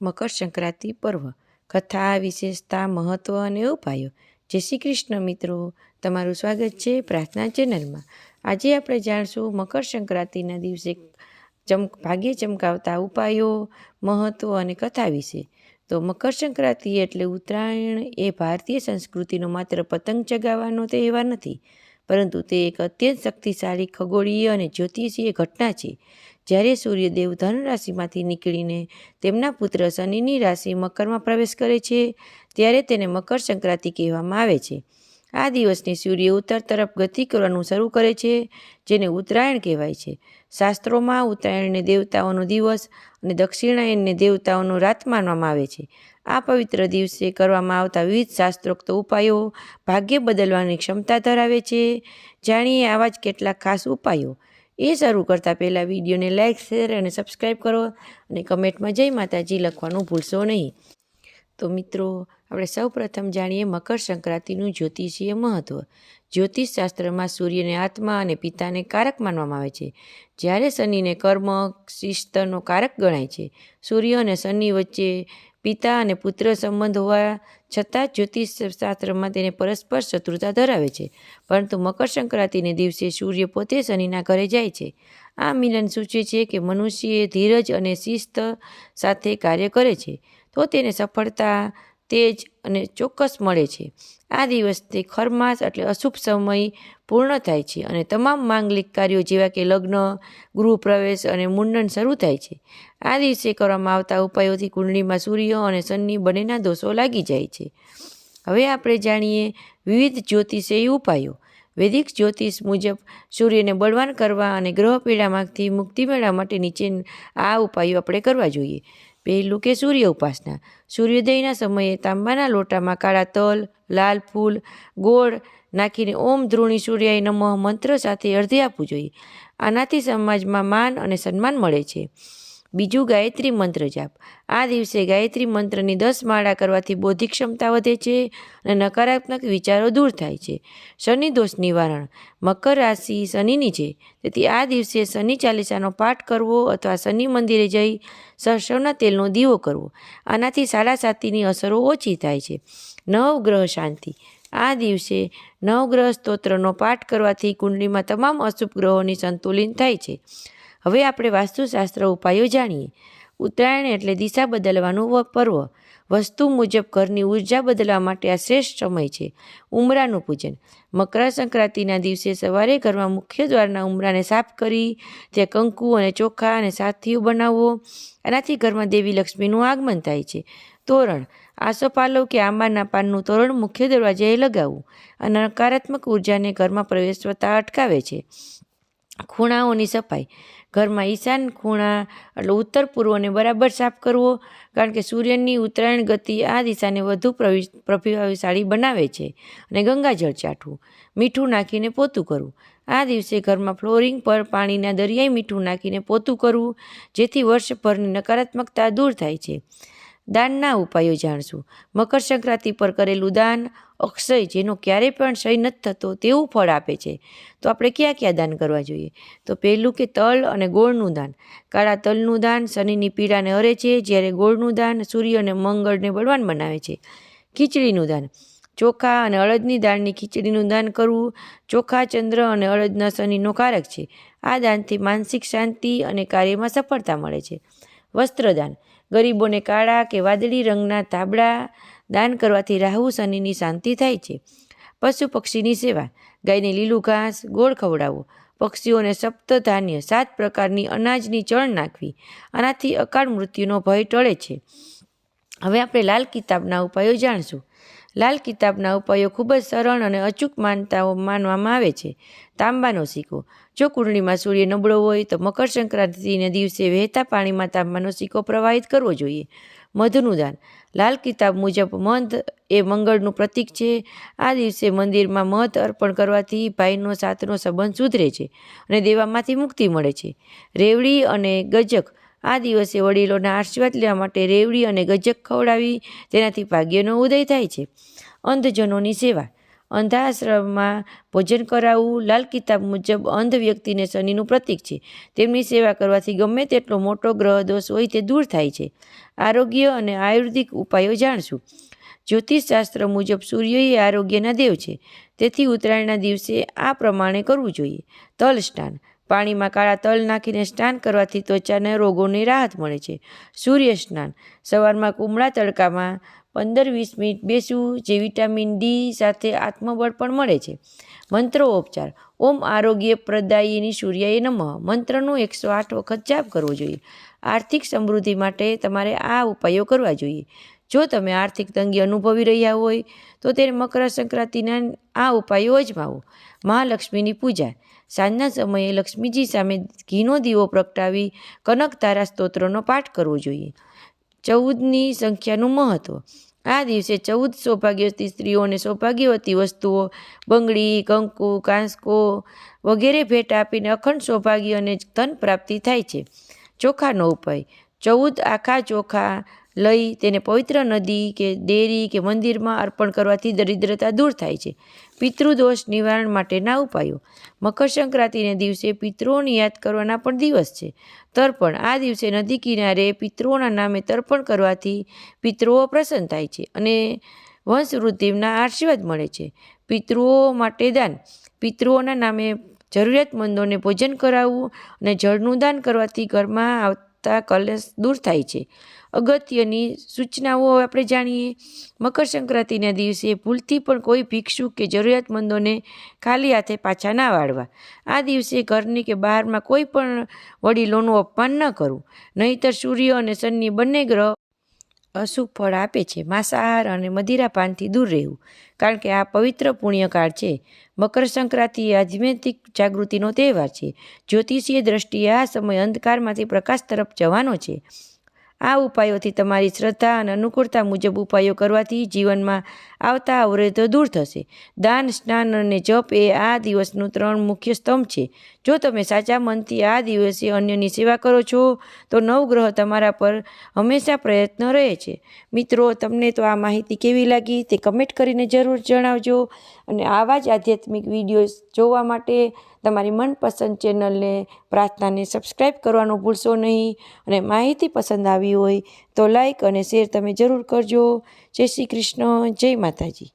મકર સંક્રાંતિ પર્વ, કથા, વિશેષતા મહત્ત્વ અને ઉપાયો. જય શ્રી કૃષ્ણ મિત્રો. તમારું સ્વાગત છે પ્રાર્થના ચેનલમાં. આજે આપણે જાણશું મકર સંક્રાંતિના દિવસે ચમ, ભાગ્ય ચમકાવતા ઉપાયો મહત્ત્વ અને કથા વિશે. તો મકર સંક્રાંતિ એટલે ઉત્તરાયણ એ ભારતીય સંસ્કૃતિનો માત્ર પતંગ ચગાવવાનો તહેવાર નથી, પરંતુ તે એક અત્યંત શક્તિશાળી, ખગોળીય અને જ્યોતિષીય ઘટના છે. જ્યારે સૂર્યદેવ ધન રાશિમાંથી નીકળીને તેમના પુત્ર શનિની રાશિ મકરમાં પ્રવેશ કરે છે, ત્યારે તેને મકર સંક્રાંતિ કહેવામાં આવે છે. આ દિવસને સૂર્ય ઉત્તર તરફ ગતિ કરવાનું શરૂ કરે છે, જેને ઉત્તરાયણ કહેવાય છે. શાસ્ત્રોમાં ઉત્તરાયણને દેવતાઓનો દિવસ અને દક્ષિણાયનને દેવતાઓનો રાત માનવામાં આવે છે. આ પવિત્ર દિવસે કરવામાં આવતા વિવિધ શાસ્ત્રોક્ત ઉપાયો ભાગ્ય બદલવાની ક્ષમતા ધરાવે છે. જાણીએ આવા જ કેટલાક ખાસ ઉપાયો. એ શરૂ કરતાં પહેલાં વિડીયોને લાઇક શેર અને સબસ્ક્રાઈબ કરો અને કમેન્ટમાં જય માતાજી લખવાનું ભૂલશો નહીં. તો મિત્રો, આપણે સૌ પ્રથમ જાણીએ મકર સંક્રાંતિનું જ્યોતિષીય મહત્ત્વ જ્યોતિષ શાસ્ત્રમાં સૂર્યને આત્મા અને પિતાને કારક માનવામાં આવે છે. જ્યારે શનિને કર્મ, શિસ્તનો કારક ગણાય છે. સૂર્ય અને શનિ વચ્ચે પિતા અને પુત્ર સંબંધ હોવા છતાં જ્યોતિષ શાસ્ત્રમાં તેને પરસ્પર શત્રુતા ધરાવે છે. પરંતુ મકર સંક્રાંતિને દિવસે સૂર્ય પોતે શનિના ઘરે જાય છે. આ મિલન સૂચવે છે કે મનુષ્યએ ધીરજ અને શિસ્ત સાથે કાર્ય કરે છે. તો તેને સફળતા, તેજ અને ચોક્કસ મળે છે. આ દિવસથી ખરમાસ એટલે અશુભ સમય પૂર્ણ થાય છે અને તમામ માંગલિક કાર્યો જેવા કે લગ્ન ગૃહપ્રવેશ અને મુંડન શરૂ થાય છે. આ દિવસે કરવામાં આવતા ઉપાયોથી કુંડળીમાં સૂર્ય અને શનિ બંનેના દોષો લાગી જાય છે. હવે આપણે જાણીએ વિવિધ જ્યોતિષીય ઉપાયો. વૈદિક જ્યોતિષ મુજબ સૂર્યને બળવાન કરવા અને ગ્રહ પીડામાંથી મુક્તિ મેળવવા માટે નીચે આ ઉપાયો આપણે કરવા જોઈએ. પહેલું કે સૂર્ય ઉપાસના. સૂર્યોદયના સમયે તાંબાના લોટામાં કાળા તલ, લાલ ફૂલ, ગોળ નાખીને ઓમ ધ્રુણી સૂર્યાય નમઃ મંત્ર સાથે અર્ધે આપવું જોઈએ. આનાથી સમાજમાં માન અને સન્માન મળે છે. બીજું ગાયત્રી મંત્ર જાપ. આ દિવસે ગાયત્રી મંત્રની દસ માળા કરવાથી બૌદ્ધિક ક્ષમતા વધે છે અને નકારાત્મક વિચારો દૂર થાય છે. શનિ દોષ નિવારણ. મકર રાશિ શનિની છે. તેથી આ દિવસે શનિ ચાલીસાનો પાઠ કરવો અથવા શનિ મંદિરે જઈ સરસવના તેલનો દીવો કરવો. આનાથી સાડા સાતીની અસરો ઓછી થાય છે. નવગ્રહ શાંતિ. આ દિવસે નવગ્રહ સ્તોત્રનો પાઠ કરવાથી કુંડલીમાં તમામ અશુભ ગ્રહોની સંતુલિત થાય છે. હવે આપણે વાસ્તુશાસ્ત્ર ઉપાયો જાણીએ. ઉત્તરાયણ એટલે દિશા બદલવાનું પર્વ. વસ્તુ મુજબ ઘરની ઊર્જા બદલવા માટે આ શ્રેષ્ઠ સમય છે. ઉમરાનું પૂજન. મકર સંક્રાંતિના દિવસે સવારે ઘરમાં મુખ્ય દ્વારના ઉમરાને સાફ કરી, ત્યાં કંકુ અને ચોખા અને સાથીઓ બનાવવો. એનાથી ઘરમાં દેવી લક્ષ્મીનું આગમન થાય છે. તોરણ. આસોપાલવ કે આંબાના પાનનું તોરણ મુખ્ય દરવાજાએ લગાવવું. અને નકારાત્મક ઉર્જાને ઘરમાં પ્રવેશતા અટકાવે છે. ખૂણાઓની સફાઈ. ઘરમાં ઈશાન ખૂણા, એટલે ઉત્તર પૂર્વને બરાબર સાફ કરવો, કારણ કે સૂર્યની ઉત્તરાયણ ગતિ આ દિશાને વધુ પ્રભાવશાળી બનાવે છે અને ગંગાજળ ચાટવું મીઠું નાખીને પોતું કરવું. આ દિવસે ઘરમાં ફ્લોરિંગ પર પાણીના દરિયાઈ મીઠું નાખીને પોતું કરવું, જેથી વર્ષભરની નકારાત્મકતા દૂર થાય છે. દાનના ઉપાયો જાણશું. મકર સંક્રાંતિ પર કરેલું દાન, અક્ષય જેનો ક્યારેય પણ ક્ષય નથી થતો તેવું ફળ આપે છે. તો આપણે ક્યાં ક્યાં દાન કરવા જોઈએ? તો પહેલું કે તલ અને ગોળનું દાન. કાળા તલનું દાન શનિની પીડાને હરે છે, જ્યારે ગોળનું દાન સૂર્ય અને મંગળને બળવાન બનાવે છે. ખીચડીનું દાન. ચોખા અને અડદની દાળની ખીચડીનું દાન કરવું ચોખા, ચંદ્ર અને અડદના શનિનો કારક છે. આ દાનથી માનસિક શાંતિ અને કાર્યમાં સફળતા મળે છે. વસ્ત્રદાન. ગરીબોને કાળા કે વાદળી રંગના તાબડા દાન કરવાથી રાહુ શનિની શાંતિ થાય છે. પશુ પક્ષીની સેવા. ગાયને લીલું ઘાસ, ગોળ ખવડાવવો પક્ષીઓને સપ્ત ધાન્ય, સાત પ્રકારની અનાજની ચણ નાખવી. આનાથી અકાળ મૃત્યુનો ભય ટળે છે. હવે આપણે લાલ કિતાબના ઉપાયો જાણશું. લાલ કિતાબના ઉપાયો ખૂબ જ સરળ અને અચૂક માનતાઓ માનવામાં આવે છે. તાંબાનો સિક્કો. જો કુંડળીમાં સૂર્ય નબળો હોય તો મકર સંક્રાંતિને દિવસે વહેતા પાણીમાં તાંબાનો સિક્કો પ્રવાહિત કરવો જોઈએ. મધનું દાન. લાલ કિતાબ મુજબ મધ એ મંગળનું પ્રતીક છે. આ દિવસે મંદિરમાં મધ અર્પણ કરવાથી ભાઈનો સાથનો સંબંધ સુધરે છે અને દેવામાંથી મુક્તિ મળે છે. રેવડી અને ગજક. આ દિવસે વડીલોના આશીર્વાદ લેવા માટે રેવડી અને ગજક ખવડાવી તેનાથી ભાગ્યનો ઉદય થાય છે. અંધજનોની સેવા. અંધાશ્રમમાં ભોજન કરાવવું લાલ કિતાબ મુજબ અંધ વ્યક્તિને શનિનું પ્રતીક છે. તેમની સેવા કરવાથી ગમે તેટલો મોટો ગ્રહ દોષ હોય તે દૂર થાય છે. આરોગ્ય અને આયુર્વેદિક ઉપાયો જાણશું. જ્યોતિષશાસ્ત્ર મુજબ સૂર્ય એ આરોગ્યના દેવ છે. તેથી ઉત્તરાયણના દિવસે આ પ્રમાણે કરવું જોઈએ. તલ સ્નાન પાણીમાં કાળા તલ નાખીને સ્નાન કરવાથી ત્વચાને રોગોની રાહત મળે છે. સૂર્ય સ્નાન. સવારમાં કુમળા તડકામાં પંદર વીસ મિનિટ બેસવું જે વિટામિન ડી સાથે આત્મબળ પણ મળે છે. મંત્રો ઉપચાર. ઓમ આરોગ્ય પ્રદાયીની સૂર્યએ નમઃ. મંત્રનો એકસો આઠ વખત જાપ કરવો જોઈએ. આર્થિક સમૃદ્ધિ માટે તમારે આ ઉપાયો કરવા જોઈએ. જો તમે આર્થિક તંગી અનુભવી રહ્યા હોય, તો તેને મકર સંક્રાંતિના આ ઉપાયો અજમાવો. મહાલક્ષ્મીની પૂજા. સાંજના સમયે લક્ષ્મીજી સામે ઘીનો દીવો પ્રગટાવી કનક તારા સ્તોત્રનો પાઠ કરવો જોઈએ. ચૌદની સંખ્યાનું મહત્ત્વ આ દિવસે ચૌદ સૌભાગ્યવતી સ્ત્રીઓને સૌભાગ્યવતી વસ્તુઓ, બંગડી, કંકુ, કાંસકો વગેરે ભેટ આપીને અખંડ સૌભાગ્ય અને ધન પ્રાપ્તિ થાય છે. ચોખાનો ઉપાય. ચૌદ આખા ચોખા લઈ તેને પવિત્ર નદી કે ડેરી કે મંદિરમાં અર્પણ કરવાથી દરિદ્રતા દૂર થાય છે. પિતૃદોષ નિવારણ માટેના ઉપાયો. મકર સંક્રાંતિને દિવસે પિતૃઓની યાદ કરવાના પણ દિવસ છે. તર્પણ. આ દિવસે નદી કિનારે પિતૃઓના નામે તર્પણ કરવાથી પિતૃઓ પ્રસન્ન થાય છે અને વંશવૃદ્ધિના આશીર્વાદ મળે છે. પિતૃઓ માટે દાન. પિતૃઓના નામે જરૂરિયાતમંદોને ભોજન કરાવવું અને જળનું દાન કરવાથી ઘરમાં આવતા કલેશ દૂર થાય છે. અગત્યની સૂચનાઓ આપણે જાણીએ. મકર સંક્રાંતિના દિવસે ભૂલથી પણ કોઈ ભિક્ષુ કે જરૂરિયાતમંદોને ખાલી હાથે પાછા ના વાળવા. આ દિવસે ઘરની કે બહારમાં કોઈ પણ વડીલોનું અપમાન ન કરવું. નહીંતર સૂર્ય અને શનિ બંને ગ્રહ અશુભ ફળ આપે છે. માંસાહાર અને મદિરાપાનથી દૂર રહેવું. કારણ કે આ પવિત્ર પુણ્યકાળ છે. મકર સંક્રાંતિ આધ્યાત્મિક જાગૃતિનો તહેવાર છે. જ્યોતિષીય દ્રષ્ટિએ આ સમય અંધકારમાંથી પ્રકાશ તરફ જવાનો છે. આ ઉપાયોથી તમારી શ્રદ્ધા અને અનુકૂળતા મુજબ ઉપાયો કરવાથી જીવનમાં આવતા અવરોધો દૂર થશે. દાન, સ્નાન અને જપ એ આ દિવસનું ત્રણ મુખ્ય સ્તંભ છે. જો તમે સાચા મનથી આ દિવસે અન્યની સેવા કરો છો, તો નવગ્રહ તમારા પર હંમેશા પ્રયત્ન રહે છે. મિત્રો, તમને તો આ માહિતી કેવી લાગી તે કમેન્ટ કરીને જરૂર જણાવજો અને આવા જ આધ્યાત્મિક વીડિયો જોવા માટે તમારી મનપસંદ ચેનલને પ્રાર્થનાને સબસ્ક્રાઈબ કરવાનું ભૂલશો નહીં અને માહિતી પસંદ આવી હોય તો લાઈક અને શેર તમે જરૂર કરજો. જય શ્રી કૃષ્ણ જય માતાજી.